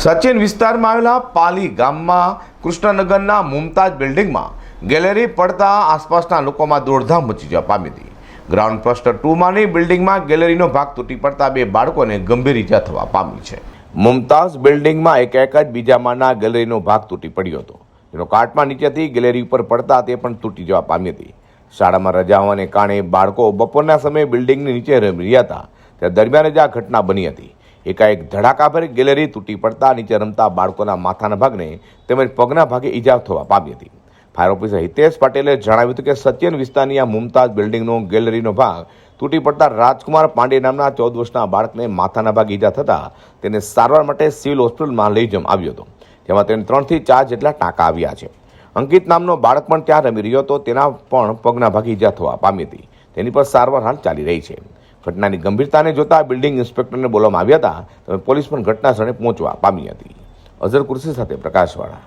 સચિન વિસ્તારમાં આવેલા પાલી ગામમાં, કૃષ્ણનગરના મુમતાજ બિલ્ડિંગમાં ગેલેરી પડતા આસપાસના લોકોમાં દોડધામ મચી જવા પામી હતી. ગ્રાઉન્ડ ક્લસ્ટર ટુમાંની બિલ્ડિંગમાં ગેલેરીનો ભાગ તૂટી પડતા બે બાળકોને ગંભીર ઈજા થવા પામી છે. મુમતાઝ બિલ્ડિંગમાં એક એક જ બીજામાંના ગેલેરીનો ભાગ તૂટી પડ્યો હતો. જેનો કાટમાં નીચેથી ગેલેરી ઉપર પડતા તે પણ તૂટી જવા પામી હતી. શાળામાં રજા હોવાને કારણે બાળકો બપોરના સમયે બિલ્ડિંગની નીચે રમી રહ્યા હતા. ત્યારે દરમિયાન જ આ ઘટના બની હતી. એકાએક ધડાકાભરી ગેલેરી તૂટી પડતા નીચે રમતા બાળકોના માથાના ભાગને તેમજ પગના ભાગે ઈજા થવા પામી હતી. ફાયર ઓફિસર હિતેશ પટેલે જણાવ્યું હતું કે સત્યન વિસ્તારની આ મુમતાઝ બિલ્ડિંગનો ગેલેરીનો ભાગ તૂટી પડતા રાજકુમાર પાંડે નામના ચૌદ વર્ષના બાળકને માથાના ભાગે ઈજા થતાં તેને સારવાર માટે સિવિલ હોસ્પિટલમાં લઈ જવામાં આવ્યો હતો, જેમાં તેને ત્રણથી ચાર જેટલા ટાંકા આવ્યા છે. અંકિત નામનો બાળક પણ ત્યાં રમી રહ્યો હતો, તેના પણ પગના ભાગે ઈજા થવા પામી હતી. તેની પર સારવાર હાલ ચાલી રહી છે. ઘટનાની ગંભીરતાને જોતા બિલ્ડિંગ ઇન્સ્પેક્ટરને બોલાવવામાં આવ્યા હતા. તમે પોલીસ પણ ઘટના સ્થળે પહોંચવા પામી હતી. અઝર કુર્સી સાથે પ્રકાશવાળા.